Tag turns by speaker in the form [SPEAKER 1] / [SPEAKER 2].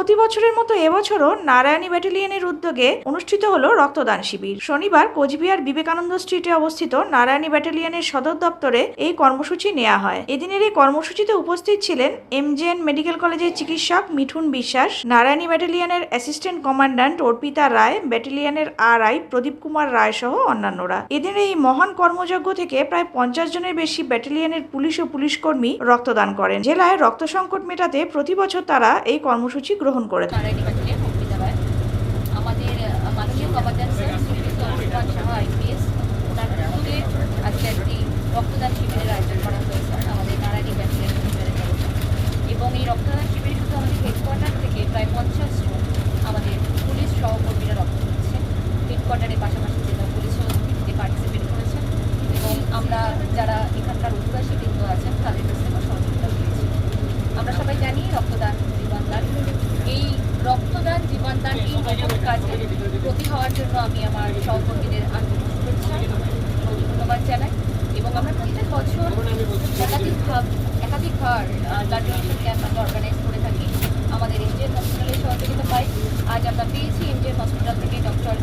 [SPEAKER 1] প্রতি বছরের মতো এবছরও নারায়ণী ব্যাটালিয়নের উদ্যোগে অনুষ্ঠিত হলো রক্তদান শিবির। শনিবার কোচবিহার বিবেকানন্দ স্ট্রিটে অবস্থিত নারায়ণী ব্যাটালিয়নের সদর দপ্তরে এই কর্মসূচি নেওয়া হয়। এদিনের এই কর্মসূচিতে উপস্থিত ছিলেন এমজেএন মেডিকেল কলেজের চিকিৎসক মিঠুন বিশ্বাস, নারায়ণী ব্যাটালিয়নের অ্যাসিস্ট্যান্ট কমান্ড্যান্ট অর্পিতা রায়, ব্যাটালিয়নের আর আই প্রদীপ কুমার রায় সহ অন্যান্যরা। এদিন এই মহান কর্মযজ্ঞ থেকে প্রায় পঞ্চাশ জনের বেশি ব্যাটালিয়নের পুলিশ ও পুলিশ কর্মী রক্তদান করেন। জেলায় রক্ত সংকট মেটাতে প্রতি বছর তারা এই কর্মসূচি গ্রহণ করে।
[SPEAKER 2] অর্পিতা রায় আমাদের মাননীয় প্রতি হওয়ার জন্য আমি আমার সহকর্মীদের আন্তরিক শুভেচ্ছা ধন্যবাদ জানাই। এবং আমরা প্রত্যেক বছর একাধিক একাধিকবার গ্রাজুয়েশন ক্যাম্প আমরা অর্গানাইজ করে থাকি। আমাদের ইন্ডিয়ান হসপিটালের সহযোগিতা পাই। আজ আমরা পেয়েছি ইন্ডিয়ান হসপিটাল থেকে ডক্টর